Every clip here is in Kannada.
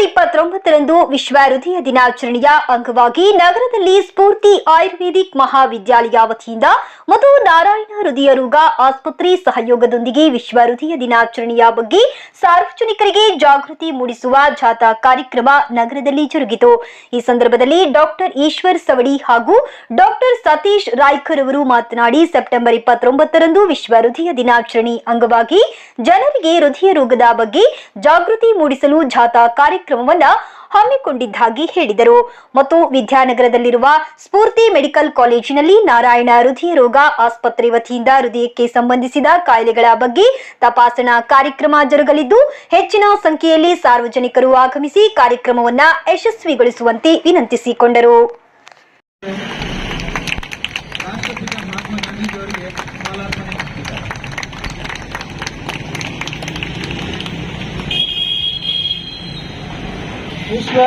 ಸೆಪ್ಟೆಂಬರ್ ಇಪ್ಪತ್ತೊಂಬತ್ತರಂದು ವಿಶ್ವ ಹೃದಯ ದಿನಾಚರಣೆಯ ಅಂಗವಾಗಿ ನಗರದಲ್ಲಿ ಸ್ಫೂರ್ತಿ ಆಯುರ್ವೇದಿಕ್ ಮಹಾವಿದ್ಯಾಲಯ ವತಿಯಿಂದ ಮತ್ತು ನಾರಾಯಣ ಹೃದಯ ರೋಗ ಆಸ್ಪತ್ರೆ ಸಹಯೋಗದೊಂದಿಗೆ ವಿಶ್ವ ಹೃದಯ ದಿನಾಚರಣೆಯ ಬಗ್ಗೆ ಸಾರ್ವಜನಿಕರಿಗೆ ಜಾಗೃತಿ ಮೂಡಿಸುವ ಜಾಥಾ ಕಾರ್ಯಕ್ರಮ ನಗರದಲ್ಲಿ ಜರುಗಿತು. ಈ ಸಂದರ್ಭದಲ್ಲಿ ಡಾಕ್ಟರ್ ಈಶ್ವರ್ ಸವಡಿ ಹಾಗೂ ಡಾಕ್ಟರ್ ಸತೀಶ್ ರಾಯ್ಕರ್ ಅವರು ಮಾತನಾಡಿ ಸೆಪ್ಟೆಂಬರ್ ಇಪ್ಪತ್ತೊಂಬತ್ತರಂದು ವಿಶ್ವ ಹೃದಯ ದಿನಾಚರಣೆ ಅಂಗವಾಗಿ ಜನರಿಗೆ ಹೃದಯ ರೋಗದ ಬಗ್ಗೆ ಜಾಗೃತಿ ಮೂಡಿಸಲು ಜಾಥಾ ಕಾರ್ಯಕ್ರಮವನ್ನ ಹಮ್ಮಿಕೊಂಡಿದ್ದಾಗಿ ಹೇಳಿದರು. ಮತ್ತು ವಿದ್ಯಾನಗರದಲ್ಲಿರುವ ಸ್ಫೂರ್ತಿ ಮೆಡಿಕಲ್ ಕಾಲೇಜಿನಲ್ಲಿ ನಾರಾಯಣ ಹೃದಯ ರೋಗ ಆಸ್ಪತ್ರೆ ವತಿಯಿಂದ ಹೃದಯಕ್ಕೆ ಸಂಬಂಧಿಸಿದ ಕಾಯಿಲೆಗಳ ಬಗ್ಗೆ ತಪಾಸಣಾ ಕಾರ್ಯಕ್ರಮ ಜರುಗಲಿದ್ದು, ಹೆಚ್ಚಿನ ಸಂಖ್ಯೆಯಲ್ಲಿ ಸಾರ್ವಜನಿಕರು ಆಗಮಿಸಿ ಕಾರ್ಯಕ್ರಮವನ್ನ ಯಶಸ್ವಿಗೊಳಿಸುವಂತೆ ವಿನಂತಿಸಿಕೊಂಡರು. ವಿಶ್ವ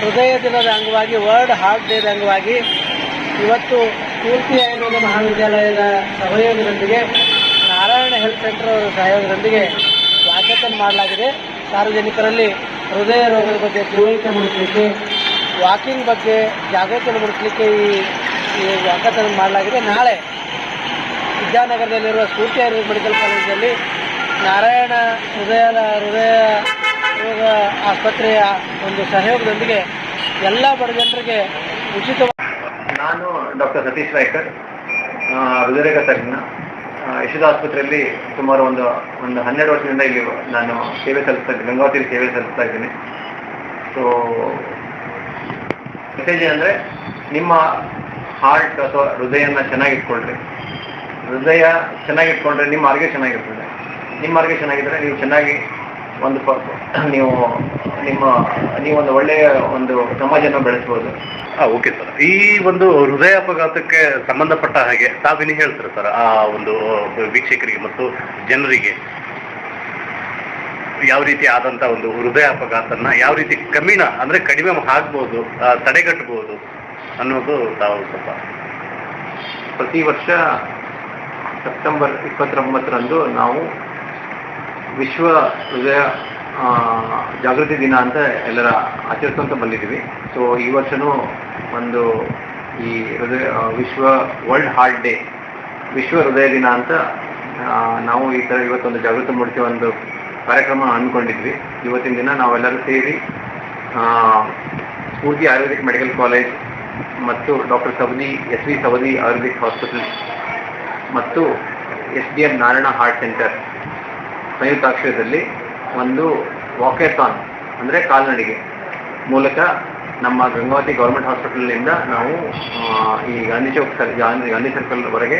ಹೃದಯ ದಿನದ ಅಂಗವಾಗಿ, ವರ್ಲ್ಡ್ ಹಾರ್ಟ್ ಡೇದ ಅಂಗವಾಗಿ ಇವತ್ತು ಪೂರ್ತಿ ಆಯುರ್ವೇದ ಮಹಾವಿದ್ಯಾಲಯದ ಸಹಯೋಗದೊಂದಿಗೆ ನಾರಾಯಣ ಹೆಲ್ತ್ ಸೆಂಟರ್ ಸಹಯೋಗದೊಂದಿಗೆ ವಾಕಥನ್ ಮಾಡಲಾಗಿದೆ. ಸಾರ್ವಜನಿಕರಲ್ಲಿ ಹೃದಯ ರೋಗದ ಬಗ್ಗೆ ತಿಳುವಳಿಕೆ ಮೂಡಿಸಲಿಕ್ಕೆ, ವಾಕಿಂಗ್ ಬಗ್ಗೆ ಜಾಗೃತಿ ಮೂಡಿಸಲಿಕ್ಕೆ ಈ ವಾಕಥನ್ ಮಾಡಲಾಗಿದೆ. ನಾಳೆ ವಿದ್ಯಾನಗರದಲ್ಲಿರುವ ಸ್ಫೂರ್ತಿ ಆಯುರ್ವೇದ ಮೆಡಿಕಲ್ ಕಾಲೇಜಲ್ಲಿ ನಾರಾಯಣ ಹೃದಯ ಹೃದಯ ರೋಗ ಆಸ್ಪತ್ರೆಯ ಒಂದು ಸಹಯೋಗದೊಂದಿಗೆ ಎಲ್ಲ ಬಡ ಜನರಿಗೆ ಉಚಿತ ನಾನು ಡಾಕ್ಟರ್ ಸತೀಶ್ ರಾಯ್ಕರ್ ಆ, ಹೃದಯರೋಗ ತಜ್ಞ. ಯಶದ ಆಸ್ಪತ್ರೆಯಲ್ಲಿ ಸುಮಾರು ಒಂದು ಒಂದು ಹನ್ನೆರಡು ವರ್ಷದಿಂದ ಇಲ್ಲಿ ನಾನು ಸೇವೆ ಸಲ್ಲಿಸ್ತಾ ಇದ್ದೀನಿ ಗಂಗಾವತಿಯಲ್ಲಿ ಸೇವೆ ಸಲ್ಲಿಸ್ತಾ ಇದ್ದೀನಿ. ಸೊ ಮೆಸೇಜ್ ಅಂದರೆ ನಿಮ್ಮ ಹಾರ್ಟ್ ಅಥವಾ ಹೃದಯನ ಚೆನ್ನಾಗಿಟ್ಕೊಳ್ರಿ. ಹೃದಯ ಚೆನ್ನಾಗಿಟ್ಕೊಂಡ್ರೆ ನಿಮ್ಮ ಆರೋಗ್ಯ ಚೆನ್ನಾಗಿರ್ತದೆ. ನಿಮ್ಮ ಆರೋಗ್ಯ ಚೆನ್ನಾಗಿದ್ದರೆ ನೀವು ಚೆನ್ನಾಗಿ ಒಂದು ನೀವು ನಿಮ್ಮ ನೀವು ಒಂದು ಒಳ್ಳೆಯ ಒಂದು ಸಮಾಜನ ಬೆಳೆಸ್ಬೋದು. ಓಕೆ ಸರ್ ಈ ಒಂದು ಹೃದಯ ಅಪಘಾತಕ್ಕೆ ಸಂಬಂಧಪಟ್ಟ ಹಾಗೆ ತಾವಿನ ಹೇಳ್ತಾರೆ ಸರ್ ಆ ಒಂದು ವೀಕ್ಷಕರಿಗೆ ಮತ್ತು ಜನರಿಗೆ? ಯಾವ ರೀತಿ ಆದಂತ ಒಂದು ಹೃದಯ ಅಪಘಾತನ ಯಾವ ರೀತಿ ಕಮ್ಮಿನ ಅಂದ್ರೆ ಕಡಿಮೆ ಆಗ್ಬೋದು ಆ, ತಡೆಗಟ್ಟಬಹುದು ಅನ್ನೋದು ತಾವು ಸ್ವಲ್ಪ ಪ್ರತಿ ವರ್ಷ ಸೆಪ್ಟೆಂಬರ್ ಇಪ್ಪತ್ತೊಂಬತ್ತರಂದು ನಾವು ವಿಶ್ವ ಹೃದಯ ಜಾಗೃತಿ ದಿನ ಅಂತ ಎಲ್ಲರ ಆಚರಿಸ್ಕೊಂತ ಬಂದಿದ್ದೀವಿ. ಸೊ ಈ ವರ್ಷನೂ ಒಂದು ಈ ಹೃದಯ ವಿಶ್ವ ವರ್ಲ್ಡ್ ಹಾರ್ಟ್ ಡೇ ವಿಶ್ವ ಹೃದಯ ದಿನ ಅಂತ ನಾವು ಈ ಥರ ಇವತ್ತೊಂದು ಜಾಗೃತಿ ಮೂಡಿಸುವ ಒಂದು ಕಾರ್ಯಕ್ರಮ ಅಂದ್ಕೊಂಡಿದ್ವಿ ಇವತ್ತಿನ ದಿನ ನಾವೆಲ್ಲರೂ ಸೇರಿ ಸ್ಫೂರ್ತಿ ಆಯುರ್ವೇದಿಕ್ ಮೆಡಿಕಲ್ ಕಾಲೇಜ್ ಮತ್ತು doctor Savadi, S V Savadi Ayurvedic hospital ಮತ್ತು S D M Narayana heart centre ಸಂಯುಕ್ತಾಶ್ರಯದಲ್ಲಿ ಒಂದು ವಾಕೆಥಾನ್, ಅಂದರೆ ಕಾಲ್ನಡಿಗೆ ಮೂಲಕ ನಮ್ಮ ಗಂಗಾವತಿ ಗೌರ್ಮೆಂಟ್ ಹಾಸ್ಪಿಟಲ್ನಿಂದ ನಾವು ಈ ಗಾಂಧಿ ಚೌಕ್ ಸರ್, ಗಾಂಧಿ ಗಾಂಧಿ ಸರ್ಕಲ್ವರೆಗೆ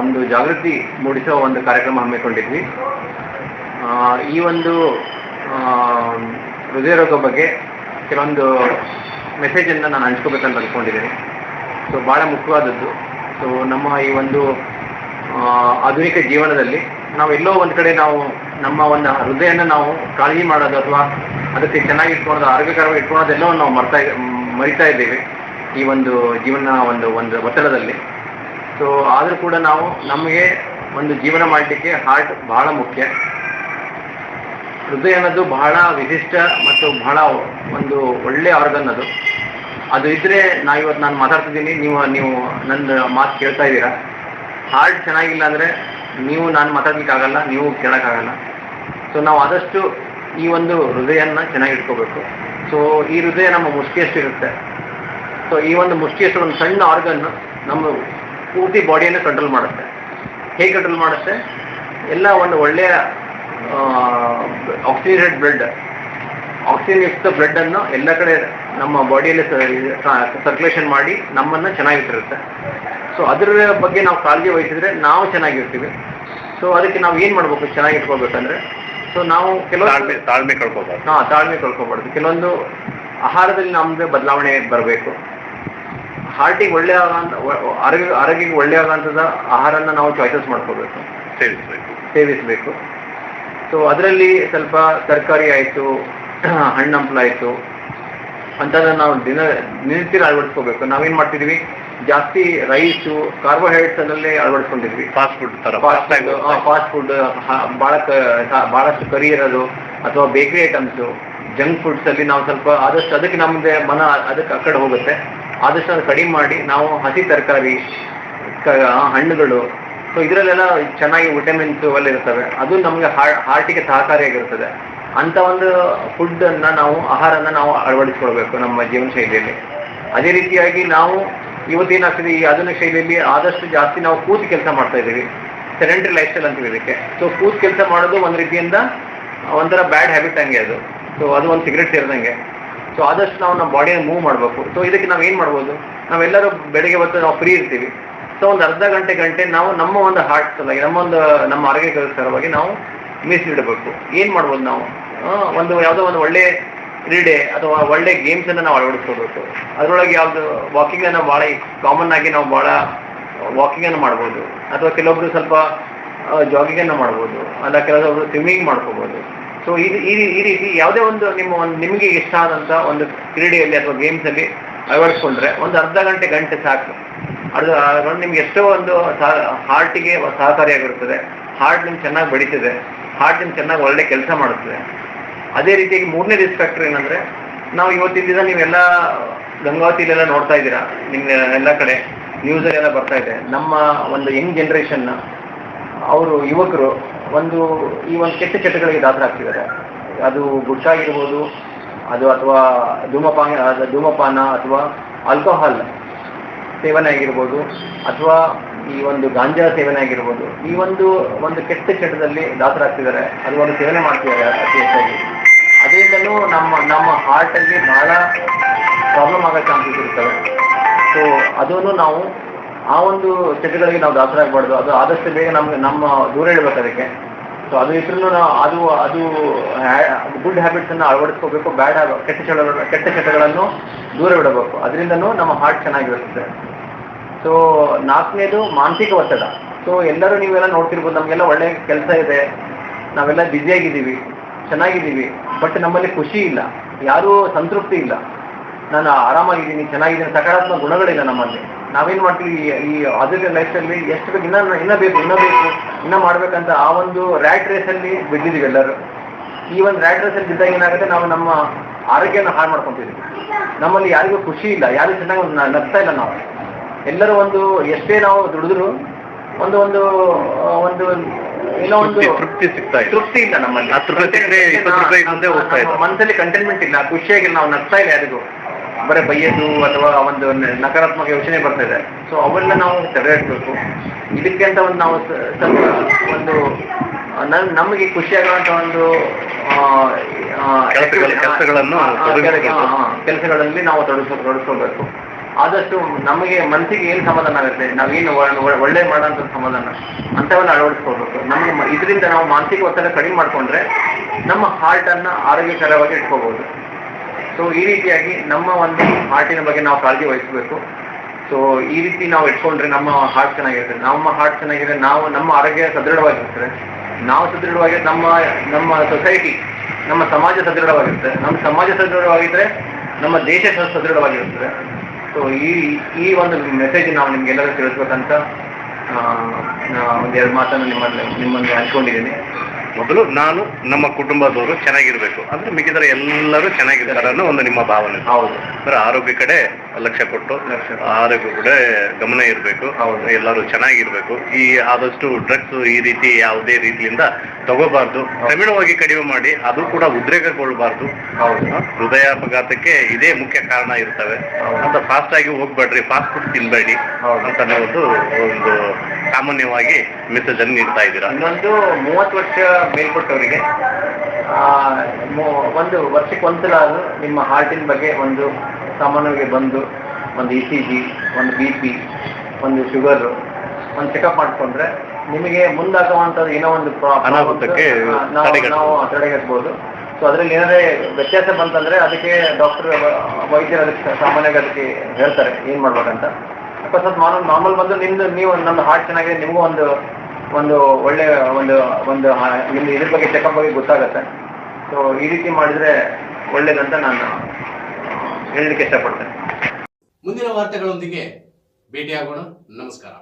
ಒಂದು ಜಾಗೃತಿ ಮೂಡಿಸುವ ಒಂದು ಕಾರ್ಯಕ್ರಮ ಹಮ್ಮಿಕೊಂಡಿದ್ವಿ. ಈ ಒಂದು ಹೃದಯ ರೋಗ ಬಗ್ಗೆ ಕೆಲವೊಂದು ಮೆಸೇಜನ್ನು ನಾನು ಹಂಚ್ಕೋಬೇಕಂತ ಅಂದ್ಕೊಂಡಿದ್ದೀನಿ ಸೊ ಭಾಳ ಮುಖ್ಯವಾದದ್ದು. ಸೊ ನಮ್ಮ ಈ ಒಂದು ಆಧುನಿಕ ಜೀವನದಲ್ಲಿ ನಾವು ಎಲ್ಲೋ ಒಂದ್ ಕಡೆ ನಾವು ನಮ್ಮ ಒಂದು ಹೃದಯನ ನಾವು ಕಾಳಜಿ ಮಾಡೋದು ಅಥವಾ ಅದಕ್ಕೆ ಚೆನ್ನಾಗಿ ಇಟ್ಕೊಳ್ಳೋದು ಆರೋಗ್ಯಕರವಾಗಿ ಇಟ್ಕೊಳ್ಳೋದೆಲ್ಲವೂ ನಾವು ಮರ್ತಾ ಮರಿತಾ ಇದ್ದೇವೆ ಈ ಒಂದು ಜೀವನ ಒಂದು ಒಂದು ಒತ್ತಡದಲ್ಲಿ. ಸೊ ಆದರೂ ಕೂಡ ನಾವು ನಮಗೆ ಒಂದು ಜೀವನ ಮಾಡಲಿಕ್ಕೆ ಹಾರ್ಟ್ ಬಹಳ ಮುಖ್ಯ. ಹೃದಯ ಅನ್ನೋದು ಬಹಳ ವಿಶಿಷ್ಟ ಮತ್ತು ಬಹಳ ಒಂದು ಒಳ್ಳೆ ಆರ್ಗನ್ ಅದು. ಅದು ಇದ್ರೆ ನಾ ಇವತ್ತು ನಾನು ಮಾತಾಡ್ತಿದ್ದೀನಿ, ನೀವು ನೀವು ನನ್ನ ಮಾತು ಕೇಳ್ತಾ ಇದ್ದೀರಾ. ಹಾರ್ಟ್ ಚೆನ್ನಾಗಿಲ್ಲ ಅಂದರೆ ನೀವು ನಾನು ಮಾತಾಡ್ಲಿಕ್ಕಾಗಲ್ಲ, ನೀವು ಕೇಳೋಕ್ಕಾಗಲ್ಲ. ಸೊ ನಾವು ಆದಷ್ಟು ಈ ಒಂದು ಹೃದಯನ ಚೆನ್ನಾಗಿ ಇಟ್ಕೋಬೇಕು ಸೊ ಈ ಹೃದಯ ನಮ್ಮ ಮುಷ್ಟಿಯಷ್ಟಿರುತ್ತೆ. ಸೊ ಈ ಒಂದು ಮುಷ್ಟಿಯಷ್ಟು ಒಂದು ಸಣ್ಣ ಆರ್ಗನ್ ನಮ್ಮ ಪೂರ್ತಿ ಬಾಡಿಯನ್ನು ಕಂಟ್ರೋಲ್ ಮಾಡುತ್ತೆ. ಹೇಗೆ ಕಂಟ್ರೋಲ್ ಮಾಡುತ್ತೆ? ಎಲ್ಲ ಒಂದು ಒಳ್ಳೆಯ ಆಕ್ಸಿಜನೇಟೆಡ್ ಬ್ಲಡ್ ಆಕ್ಸಿಜನ್ ಯುಕ್ತ ಬ್ಲಡ್ ಅನ್ನು ಎಲ್ಲ ಕಡೆ ನಮ್ಮ ಬಾಡಿಯಲ್ಲಿ ಸರ್ಕ್ಯುಲೇಷನ್ ಮಾಡಿ ನಮ್ಮನ್ನು ಚೆನ್ನಾಗಿಟ್ಟಿರುತ್ತೆ. ಸೊ ಅದರ ಬಗ್ಗೆ ನಾವು ಕಾಳಜಿ ವಹಿಸಿದ್ರೆ ನಾವು ಚೆನ್ನಾಗಿರ್ತೀವಿ. ಸೊ ಅದಕ್ಕೆ ನಾವು ಏನು ಮಾಡ್ಬೇಕು? ಚೆನ್ನಾಗಿಟ್ಕೋಬೇಕಂದ್ರೆ ಸೊ ನಾವು ಕೆಲವು ತಾಳ್ಮೆ ತಾಳ್ಮೆ ಕಳ್ಕೋಬಾರ್ದು ಹಾ ತಾಳ್ಮೆ ಕಳ್ಕೊಬಾರ್ದು ಕೆಲವೊಂದು ಆಹಾರದಲ್ಲಿ ನಮ್ದು ಬದಲಾವಣೆ ಬರಬೇಕು. ಹಾರ್ಟಿಗೆ ಒಳ್ಳೆ ಆಗಂತ ಆರೋಗ್ಯ ಆರೋಗ್ಯಕ್ಕೆ ಒಳ್ಳೆ ಆಗೋಂಥದ್ದು ಆಹಾರನ ನಾವು ಚಾಯ್ಸಸ್ ಮಾಡ್ಕೋಬೇಕು ಸೇವಿಸಬೇಕು. ಸೇವಿಸಬೇಕು. ಸೊ ಅದರಲ್ಲಿ ಸ್ವಲ್ಪ ತರಕಾರಿ ಆಯಿತು ಹಣ್ಣು ಹಂಪಲು ಆಯಿತು ಅಂಥದ್ದನ್ನ ನಾವು ದಿನ ದಿನಿತ್ಯ ಅಳವಡಿಸ್ಕೋಬೇಕು ನಾವೇನು ಮಾಡ್ತಿದ್ವಿ? ಜಾಸ್ತಿ ರೈಸು ಕಾರ್ಬೋಹೈಡ್ರೇಟ್ಸ್ ಅಲ್ಲೇ ಅಳವಡಿಸ್ಕೊಂಡಿದ್ವಿ. ಫಾಸ್ಟ್ ಫುಡ್ ತರ ಫಾಸ್ಟ್ ಫುಡ್ ಬಹಳ ಬಹಳಷ್ಟು ಕರಿ ಇರೋದು ಅಥವಾ ಬೇಕರಿ ಐಟಮ್ಸು ಜಂಕ್ ಫುಡ್ಸ್ ಅಲ್ಲಿ ನಾವು ಸ್ವಲ್ಪ ಆದಷ್ಟು ಅದಕ್ಕೆ ನಮ್ದೆ ಮನ ಅದಕ್ಕೆ ಆ ಕಡೆ ಹೋಗುತ್ತೆ. ಆದಷ್ಟು ಅದು ಕಡಿಮೆ ಮಾಡಿ ನಾವು ಹಸಿ ತರಕಾರಿ ಹಣ್ಣುಗಳು ಸೊ ಇದರಲ್ಲೆಲ್ಲ ಚೆನ್ನಾಗಿ ವಿಟಮಿನ್ಸ್ ಎಲ್ಲ ಇರ್ತವೆ. ಅದು ನಮಗೆ ಹಾರ್ಟಿಗೆ ಸಹಕಾರಿಯಾಗಿರ್ತದೆ ಅಂತ ಒಂದು ಫುಡ್ ಅನ್ನ ನಾವು ಆಹಾರನ ನಾವು ಅಳವಡಿಸ್ಕೊಳ್ಬೇಕು ನಮ್ಮ ಜೀವನ ಶೈಲಿಯಲ್ಲಿ ಅದೇ ರೀತಿಯಾಗಿ ನಾವು ಇವತ್ತೇನಾಗ್ತದೆ? ಈ ಆಧುನಿಕ ಶೈಲಿಯಲ್ಲಿ ಆದಷ್ಟು ಜಾಸ್ತಿ ನಾವು ಕೂತು ಕೆಲಸ ಮಾಡ್ತಾ ಇದ್ದೀವಿ. ಸೆಡೆಂಟ್ರಿ ಲೈಫ್ ಸ್ಟೈಲ್ ಅಂತೀವಿ ಇದಕ್ಕೆ. ಸೊ ಕೂತ್ ಕೆಲಸ ಮಾಡೋದು ಒಂದು ರೀತಿಯಿಂದ ಒಂಥರ ಬ್ಯಾಡ್ ಹ್ಯಾಬಿಟ್ ಹಂಗೆ ಅದು. ಸೊ ಅದು ಒಂದು ಸಿಗರೆಟ್ ಸೇರಿದಂಗೆ. ಸೊ ಆದಷ್ಟು ನಾವು ನಮ್ಮ ಬಾಡಿಯನ್ನು ಮೂವ್ ಮಾಡಬೇಕು. ಸೊ ಇದಕ್ಕೆ ನಾವು ಏನು ಮಾಡ್ಬೋದು? ನಾವೆಲ್ಲರೂ ಬೆಳಿಗ್ಗೆ ಹೊತ್ತು ನಾವು ಫ್ರೀ ಇರ್ತೀವಿ. ಸೊ ಒಂದು ಅರ್ಧ ಗಂಟೆ ಗಂಟೆ ನಾವು ನಮ್ಮ ಒಂದು ಹಾರ್ಟ್ ಸಲುವಾಗಿ ನಮ್ಮ ಒಂದು, ನಮ್ಮ ಆರೋಗ್ಯಕರವಾಗಿ ನಾವು ಮೀಸಲಿಡಬೇಕು. ಏನು ಮಾಡ್ಬೋದು ನಾವು? ಒಂದು ಯಾವುದೋ ಒಂದು ಒಳ್ಳೆ ಕ್ರೀಡೆ ಅಥವಾ ಒಳ್ಳೆ ಗೇಮ್ಸ್ ಅನ್ನ ನಾವು ಅಳವಡಿಸ್ಕೋಬೇಕು ಅದರೊಳಗೆ ಯಾವ್ದು ವಾಕಿಂಗ್ ಅನ್ನ ಬಹಳ ಕಾಮನ್ ಆಗಿ ನಾವು ಬಹಳ ವಾಕಿಂಗ್ ಅನ್ನು ಮಾಡ್ಬೋದು. ಅಥವಾ ಕೆಲವೊಬ್ರು ಸ್ವಲ್ಪ ಜಾಗಿಂಗ್ ಅನ್ನ ಮಾಡ್ಬೋದು. ಅಲ್ಲ ಕೆಲವೊಬ್ರು ಸ್ವಿಮ್ಮಿಂಗ್ ಮಾಡ್ಕೋಬಹುದು ಸೊ ಇದು ಈ ರೀತಿ ಯಾವುದೇ ಒಂದು ನಿಮ್ಮ ಒಂದು, ನಿಮಗೆ ಇಷ್ಟ ಆದಂತ ಒಂದು ಕ್ರೀಡೆಯಲ್ಲಿ ಅಥವಾ ಗೇಮ್ಸ್ ಅಲ್ಲಿ ಅಳವಡಿಸ್ಕೊಂಡ್ರೆ ಒಂದು ಅರ್ಧ ಗಂಟೆ ಗಂಟೆ ಸಾಕು. ಅದು ಅದ್ರಲ್ಲಿ ನಿಮ್ಗೆ ಎಷ್ಟೋ ಒಂದು ಹಾರ್ಟಿಗೆ ಸಹಕಾರಿಯಾಗಿರುತ್ತದೆ. ಹಾರ್ಟ್ ನಿಮ್ಗೆ ಚೆನ್ನಾಗಿ ಬೆಳೀತದೆ ಹಾರ್ಟ್ ನಿಮ್ಗೆ ಚೆನ್ನಾಗಿ ಒಳ್ಳೆ ಕೆಲಸ ಮಾಡುತ್ತದೆ. ಅದೇ ರೀತಿಯಾಗಿ ಮೂರನೇ ರಿಸ್ಕ್ ಫ್ಯಾಕ್ಟರ್ ಏನಂದ್ರೆ, ನಾವು ಇವತ್ತಿನ ದಿನ ನೀವೆಲ್ಲ ಗಂಗಾವತಿಲೆಲ್ಲ ನೋಡ್ತಾ ಇದ್ದೀರಾ? ನಿಮ್ಮ ಎಲ್ಲ ಕಡೆ ನ್ಯೂಸಲ್ಲೆಲ್ಲ ಬರ್ತಾ ಇದೆ. ನಮ್ಮ ಒಂದು ಯಂಗ್ ಜನ್ರೇಷನ್ನ ಅವರು ಯುವಕರು ಒಂದು ಈ ಒಂದು ಕೆಟ್ಟ ಚಟಗಳಿಗೆ ದಾಸರಾಗ್ತಿದ್ದಾರೆ. ಅದು ಗುಟ್ಟಾಗಿರ್ಬೋದು ಅದು ಅಥವಾ ಧೂಮಪಾನ ಧೂಮಪಾನ ಅಥವಾ ಆಲ್ಕೋಹಾಲ್ ಸೇವನೆ ಆಗಿರ್ಬೋದು, ಅಥವಾ ಈ ಒಂದು ಗಾಂಜಾ ಸೇವನೆ ಆಗಿರ್ಬೋದು, ಈ ಒಂದು ಒಂದು ಕೆಟ್ಟ ಚಟದಲ್ಲಿ ದಾಸರಾಗ್ತಿದ್ದಾರೆ. ಅದು ಒಂದು ಸೇವನೆ ಮಾಡ್ತಿದ್ದಾರೆ ಅತಿ ಹೆಚ್ಚಾಗಿ. ಅದರಿಂದನೂ ನಮ್ಮ ನಮ್ಮ ಹಾರ್ಟಲ್ಲಿ ಬಹಳ ಪ್ರಾಬ್ಲಮ್ ಆಗೋ ಚಾನ್ಸಸ್ ಇರ್ತವೆ. ಸೊ ಅದನ್ನು ನಾವು ಆ ಒಂದು ಸ್ಥಿತಿಗಳಿಗೆ ನಾವು ದಾಸರಾಗಬಾರ್ದು. ಅದು ಆದಷ್ಟು ಬೇಗ ನಮ್ಗೆ, ನಮ್ಮ ದೂರ ಇಡಬೇಕು ಅದಕ್ಕೆ. ಸೊ ಅದು ಇದ್ರೂ ನಾವು ಅದು ಅದು ಗುಡ್ ಹ್ಯಾಬಿಟ್ಸ್ ಅನ್ನು ಅಳವಡಿಸ್ಕೋಬೇಕು. ಬ್ಯಾಡ್, ಕೆಟ್ಟ ಚಟ ಕೆಟ್ಟ ಚಟಗಳನ್ನು ದೂರ ಇಡಬೇಕು ಅದರಿಂದನೂ ನಮ್ಮ ಹಾರ್ಟ್ ಚೆನ್ನಾಗಿರುತ್ತೆ. ಸೊ ನಾಲ್ಕನೇದು ಮಾನಸಿಕ ಒತ್ತಡ. ಸೊ ಎಲ್ಲರೂ ನೀವೆಲ್ಲ ನೋಡ್ತಿರ್ಬೋದು, ನಮಗೆಲ್ಲ ಒಳ್ಳೆ ಕೆಲಸ ಇದೆ. ನಾವೆಲ್ಲ ಬ್ಯುಸಿಯಾಗಿದ್ದೀವಿ ಚೆನ್ನಾಗಿದ್ದೀವಿ. ಬಟ್ ನಮ್ಮಲ್ಲಿ ಖುಷಿ ಇಲ್ಲ. ಯಾರೂ ಸಂತೃಪ್ತಿ ಇಲ್ಲ. ನಾನು ಆರಾಮಾಗಿದ್ದೀನಿ, ಚೆನ್ನಾಗಿದ್ದೀನಿ. ಸಕಾರಾತ್ಮಕ ಗುಣಗಳಿಲ್ಲ ನಮ್ಮಲ್ಲಿ. ನಾವೇನ್ ಮಾಡ್ತೀವಿ? ಈ- ಲೈಫ್ ಲೈಫಲ್ಲಿ ಎಷ್ಟು ಬೇಕು, ಇನ್ನ ಇನ್ನ ಬೇಕು ಇನ್ನ ಬೇಕು, ಇನ್ನ ಮಾಡ್ಬೇಕಂತ ಆ ಒಂದು ರ್ಯಾಟ್ ರೇಸಲ್ಲಿ ಬಿದ್ದಿದ್ದೀವಿ ಎಲ್ಲರೂ. ಈ ಒಂದು ರ್ಯಾಟ್ ಅಲ್ಲಿ ಬಿದ್ದಾಗ ಏನಾಗುತ್ತೆ? ನಾವು ನಮ್ಮ ಆರೋಗ್ಯನ ಹಾಳು ಮಾಡ್ಕೊಂತೀವಿ. ನಮ್ಮಲ್ಲಿ ಯಾರಿಗೂ ಖುಷಿ ಇಲ್ಲ. ಯಾರಿಗೂ ಚೆನ್ನಾಗಿ ನಗ್ತಾ ಇಲ್ಲ ನಾವು. ಎಲ್ಲರೂ ಒಂದು ಎಷ್ಟೇ ನಾವು ದುಡಿದ್ರು ಒಂದು ಒಂದು ಒಂದು ಏನೋ ಒಂದು ತೃಪ್ತಿ- ಸಿಗ್ತಾ ಇದೆ. ತೃಪ್ತಿ ಇಲ್ಲ ನಮ್ಮಲ್ಲಿ. ಆ ತೃಪ್ತಿ ಸಿಗದೆ ಇಪ್ಪತ್ತು ರೂಪಾಯಿ ಮುಂದೆ ಹೋಗ್ತಾ ಇದೆ. ನಮ್ಮ ಮನಸ್ಸಲ್ಲಿ ಕಂಟೈನ್ಮೆಂಟ್ ಇಲ್ಲ. ಖುಷಿಯಾಗಿ ನಾವು ನಗ್ತಾ ಇಲ್ಲ ಯಾರಿಗೂ. ಬರೀ ಬೈಯೋದು ಅಥವಾ ಒಂದು ನಕಾರಾತ್ಮಕ ಯೋಚನೆ ಬರ್ತಾ ಇದೆ. ಸೊ ಅವೆಲ್ಲ ನಾವು ತಡೆ ಇಡಬೇಕು ಇದಕ್ಕೆ ಅಂತ ಒಂದು ನಾವು ಸ್ವಲ್ಪ ಒಂದು ನಮಗೆ ಖುಷಿಯಾಗುವಂತ ಒಂದು ಕೆಲಸಗಳನ್ನು ಕೆಲಸಗಳಲ್ಲಿ ನಾವು ತೊಡಗಿಸ್ ತೊಡಗಿಸ್ಕೋಬೇಕು ಆದಷ್ಟು ನಮಗೆ ಮನಸ್ಸಿಗೆ ಏನು ಸಮಾಧಾನ ಆಗುತ್ತೆ? ನಾವೇನು ಒಳ್ಳೆ ಮಾಡೋಂಥ ಸಮಾಧಾನ? ಅಂಥವನ್ನ ಅಳವಡಿಸ್ಕೋಬೇಕು ನಮಗೆ ಇದರಿಂದ ನಾವು ಮಾನಸಿಕ ಒತ್ತಡ ಕಡಿಮೆ ಮಾಡಿಕೊಂಡ್ರೆ ನಮ್ಮ ಹಾರ್ಟನ್ನು ಆರೋಗ್ಯಕರವಾಗಿ ಇಟ್ಕೋಬಹುದು ಸೊ ಈ ರೀತಿಯಾಗಿ ನಮ್ಮ ಒಂದು ಹಾರ್ಟಿನ ಬಗ್ಗೆ ನಾವು ಕಾಳಜಿ ವಹಿಸಬೇಕು. ಸೊ ಈ ರೀತಿ ನಾವು ಇಟ್ಕೊಂಡ್ರೆ ನಮ್ಮ ಹಾರ್ಟ್ ಚೆನ್ನಾಗಿರುತ್ತೆ. ನಮ್ಮ ಹಾರ್ಟ್ ಚೆನ್ನಾಗಿದೆ ನಾವು ನಮ್ಮ ಆರೋಗ್ಯ ಸದೃಢವಾಗಿರ್ತದೆ ನಾವು ಸದೃಢವಾಗಿ ನಮ್ಮ ನಮ್ಮ ಸೊಸೈಟಿ ನಮ್ಮ ಸಮಾಜ ಸದೃಢವಾಗಿರುತ್ತೆ. ನಮ್ಮ ಸಮಾಜ ಸದೃಢವಾಗಿದ್ರೆ ನಮ್ಮ ದೇಶ ಸಹ ಸದೃಢವಾಗಿರುತ್ತದೆ ಸೊ ಈ ಈ ಒಂದು ಮೆಸೇಜ್ ನಾವು ನಿಮ್ಗೆಲ್ಲರೂ ತಿಳಿಸ್ಬೇಕಂತ ಆ, ನಾ ಒಂದೆರಡು ಮಾತನ್ನು ನಿಮ್ಮಲ್ಲಿ ನಿಮ್ಮಲ್ಲಿ ಹಂಚ್ಕೊಂಡಿದ್ದೀನಿ ಮೊದಲು ನಾನು ನಮ್ಮ ಕುಟುಂಬದವರು ಚೆನ್ನಾಗಿರ್ಬೇಕು. ಅಂದ್ರೆ ಮಿಕ್ಕಿದರೆ ಎಲ್ಲರೂ ಚೆನ್ನಾಗಿರ್ತಾರೆ ಅನ್ನೋ ಒಂದು ನಿಮ್ಮ ಭಾವನೆ. ಹೌದು. ಅಂದ್ರೆ ಆರೋಗ್ಯ ಕಡೆ ಲಕ್ಷ್ಯ ಕೊಟ್ಟು ಆರೋಗ್ಯ ಕಡೆ ಗಮನ ಇರಬೇಕು. ಹೌದು. ಎಲ್ಲರೂ ಚೆನ್ನಾಗಿರ್ಬೇಕು. ಈ ಆದಷ್ಟು ಡ್ರಗ್ಸ್ ಈ ರೀತಿ ಯಾವುದೇ ರೀತಿಯಿಂದ ತಗೋಬಾರ್ದು. ಕ್ರಮೇಣವಾಗಿ ಕಡಿಮೆ ಮಾಡಿ ಅದು ಕೂಡ ಉದ್ರೇಕಗೊಳ್ಬಾರ್ದು ಹೌದು. ಹೃದಯಾಪಘಾತಕ್ಕೆ ಇದೇ ಮುಖ್ಯ ಕಾರಣ ಇರ್ತವೆ. ಅಂತ ಫಾಸ್ಟ್ ಆಗಿ ಹೋಗ್ಬೇಡ್ರಿ ಫಾಸ್ಟ್ ಫುಡ್ ತಿನ್ಬೇಡಿ. ಅಂತ ಒಂದು ಒಂದು ಸಾಮಾನ್ಯವಾಗಿ ಮೆಸೇಜ್ ಅನ್ನು ನೀಡ್ತಾ ಇದ್ದೀರಾ. ಇನ್ನೊಂದು ಮೂವತ್ತು ವರ್ಷ ಮೇಲ್ಪಟ್ಟವರಿಗೆ ಆ, ಒಂದು ವರ್ಷಕ್ಕೆ ಒಂದ್ಸಲ ನಿಮ್ಮ ಹಾರ್ಟಿನ ಬಗ್ಗೆ ಒಂದು ಸಾಮಾನ್ಯವಾಗಿ ಬಂದು ಒಂದು ಇ ಸಿ ಜಿ ಒಂದು ಬಿ ಪಿ ಒಂದು ಶುಗರು ಒಂದು ಚೆಕಪ್ ಮಾಡಿಕೊಂಡ್ರೆ ನಿಮಗೆ ಮುಂದಾಗುವಂತದ್ದು ಏನೋ ಒಂದು ಅನಾಹುತಕ್ಕೆ ನಾವು ತಡೆಗಟ್ಟಬಹುದು. ಸೊ ಅದರಲ್ಲಿ ಏನಾದ್ರೆ ವ್ಯತ್ಯಾಸ ಬಂತಂದ್ರೆ ಅದಕ್ಕೆ ಡಾಕ್ಟರ್ ವೈದ್ಯರು ಅದಕ್ಕೆ ಸಾಮಾನ್ಯವಾಗಿ ಅದಕ್ಕೆ ಹೇಳ್ತಾರೆ ಏನ್ ಮಾಡ್ಬೇಕಂತ. ಅಕಸ್ಮಾತ್ ಮಾನವ ನಾರ್ಮಲ್ ಬಂದು ನಿಮ್ದು ನೀವು ನಮ್ಮ ಹಾರ್ಟ್ ಚೆನ್ನಾಗಿದೆ ನಿಮಗೂ ಒಂದು ಒಂದು ಒಳ್ಳೆ ಒಂದು ಒಂದು ನಿಮ್ದು ಇದ್ರ ಬಗ್ಗೆ ಚೆಕಪ್ ಬಗ್ಗೆ ಗೊತ್ತಾಗತ್ತೆ. ಸೊ ಈ ರೀತಿ ಮಾಡಿದ್ರೆ ಒಳ್ಳೇದಂತ ನಾನು ಹೇಳಲಿಕ್ಕೆ ಇಷ್ಟಪಡ್ತೇನೆ. ಮುಂದಿನ ವಾರ್ತೆಗಳೊಂದಿಗೆ ಭೇಟಿಯಾಗೋಣ. ನಮಸ್ಕಾರ.